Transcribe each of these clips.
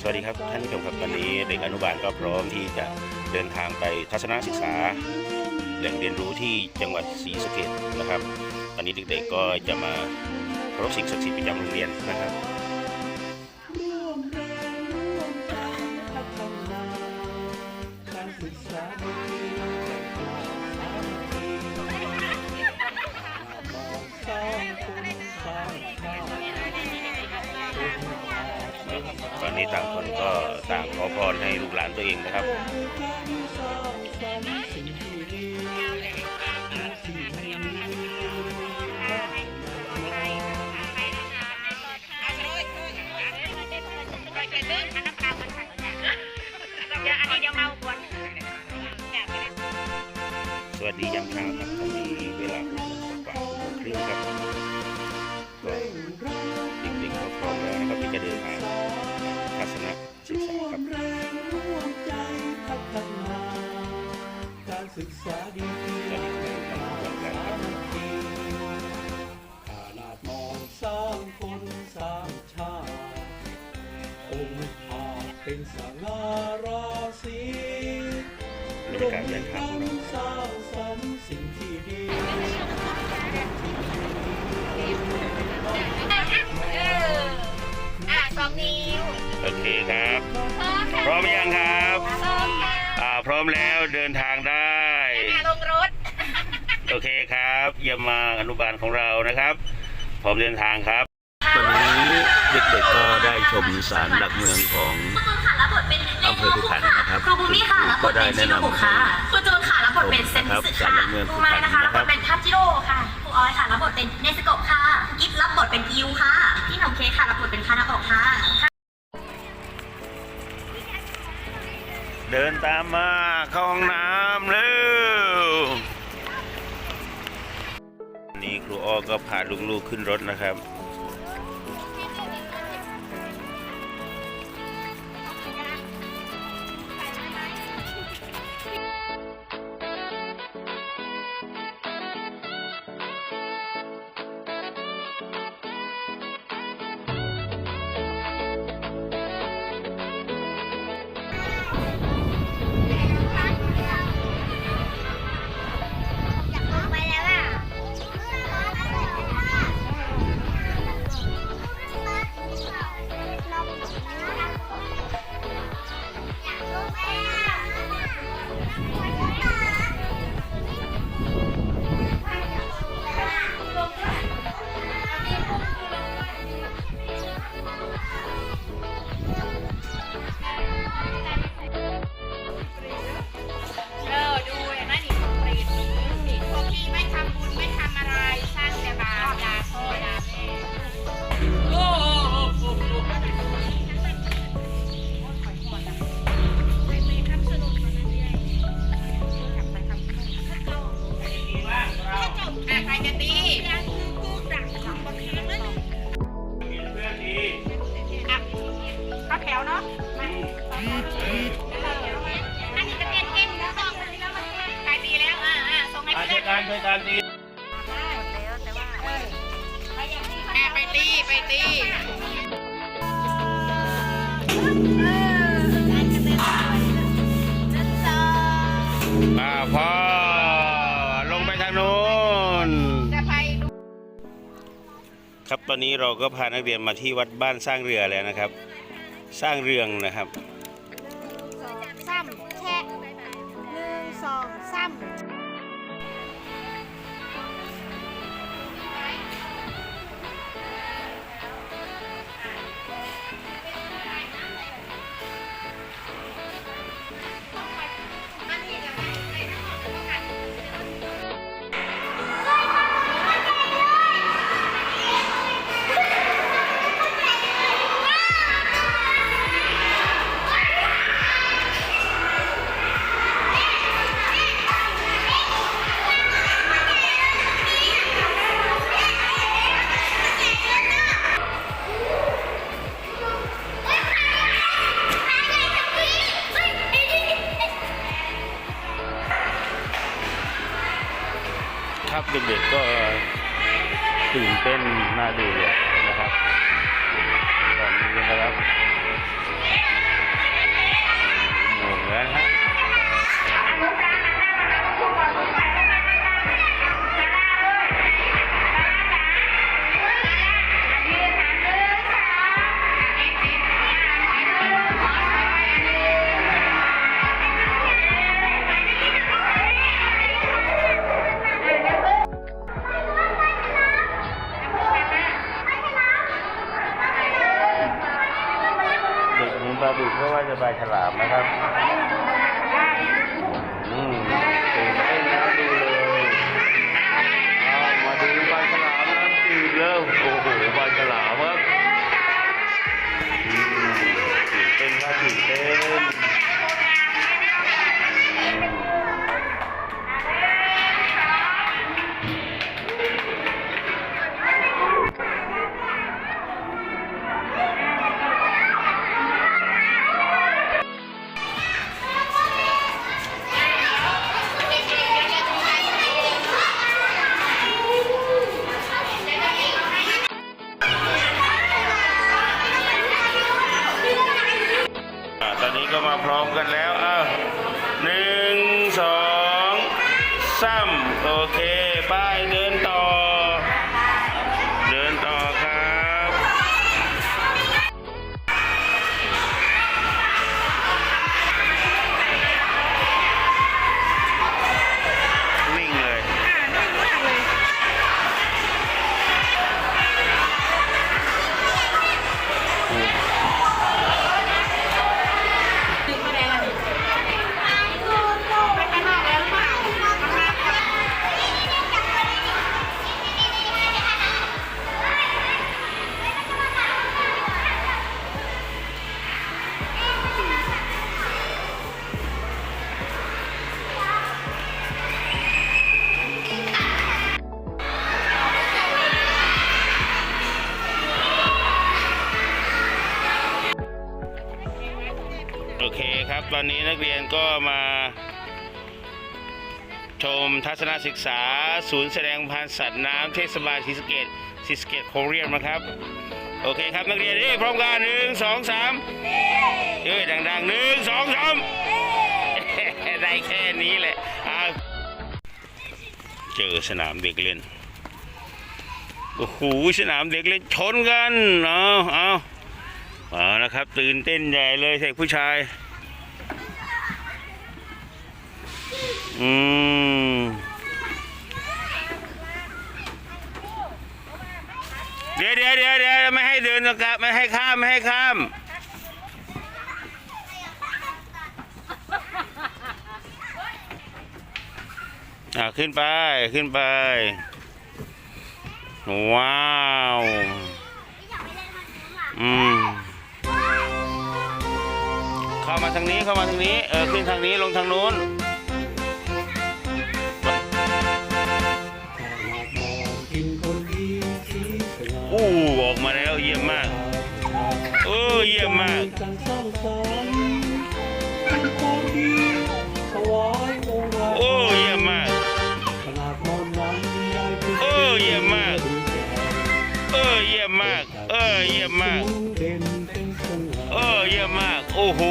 สวัสดีครับท่านผู้ชมครับวันนี้เด็กอนุบาลก็พร้อมที่จะเดินทางไปทัศนศึกษา แหล่งเรียนรู้ที่จังหวัดศรีสะเกษนะครับวันนี้เด็กๆก็จะมาเคารพสิ่งศักดิ์สิทธิ์ประจำโรงเรียนนะครับ ก็ต่างขอพรให้ลูกหลานตัวเองนะครับสร้างสรรค์สิ่งที่ดีสิ่งที่ดีสวัสดียามเช้าครับ ศึกษาดีตอนนี้กำลังทำงานครับขนาดมองสร้างคนสร้างชาติองค์อาจเป็นสง่าราศีบรรยากาศเดินทางของเราสร้างสรรค์สิ่งที่ดีอะสองนิ้วโอเคครับ พร้อมพร้อมหรือยังครับพร้อมค่ะอ่าพร้อมแล้วเดินทางได้อะลงรถโอ เคครับเยี่ยมมากอนุบาลของเรานะครับพร้อมเดินทางครับวันนี้เด็กๆก็ได้ชมศาลหลักเมืองของคุณจูนค่ะรับบทเป็นอำเภอขุขันธ์นะครับครูบูมี่ค่ะรับบทเป็นชิโนบุค่ะคุณจูนค่ะรับบทเป็นเซนครับสึศาลค่ะหลักเมืองครูขุไม้ขันธ์นะคะนะรับบครัทบเป็นทัจิโร่ค่ะครูออยค่ะรับบทเป็นเนสโกะค่ะกิฟรับบทเป็นกิวค่ะพี่หนมเค้กค่ะรับบทเป็นคานาโอะค่ะ เดินตามมาเข้าห้องน้ำเร็ววั นี้ครูอ้อก็พาลูกๆขึ้นรถนะครับ ด้วยกันดีอ่ไปตีไปตีอ่าพ่อลงไปทางนู้นครับตอนนี้เราก็พานักเรียนมาที่วัดบ้านสร้างเรือแล้วนะครับ สร้างเรืองนะครับซ้ำแช่หนึ่งสองซ้ำามโอเคบายเดินต่ อนนี้นักเรียนก็มาชมทัศนศึกษา ศูนย์แสดงพันธุ์สัตว์น้ำเทศบาลศรีสเกดศรีสเกดโคเรียนนะครับ โอเคครับนักเรียนนี่พร้อมกันหนึ่งสองสามเอ้ยดังๆหนึ่งสองสามได้แค่นี้แหละอ้าเจอสนามเด็กเล่นโอ้โหสนามเด็กเล่นชนกันเอาเอาเอานะครับ ตื่นเต้นใหญ่เลยเด็กผู้ชาย อืมเดี๋ยวเดี๋ยวเดี๋ยวเดี๋ยวไม่ให้เดินตรงกลางไม่ให้ข้ามไม่ให้ข้ามอ่าขึ้นไปขึ้นไป ว้าวอืมเข้ามาทางนี้เข้ามาทางนี้เออขึ้นทางนี้ลงทางนู้นกิน อู้ออกมาแล้วเยี่ยมมาก เออเยี่ยมมากโอ้เยี่ยมมากเออเยี่ยมมากเออเยี่ยมมาก เออเยี่ยมมาก เออเยี่ยมมาก โอ้โห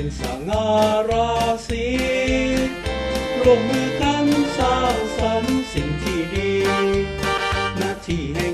เป็นสง่าราศีร่วมมือกันสร้างสรรค์สิ่งที่ดีนาที่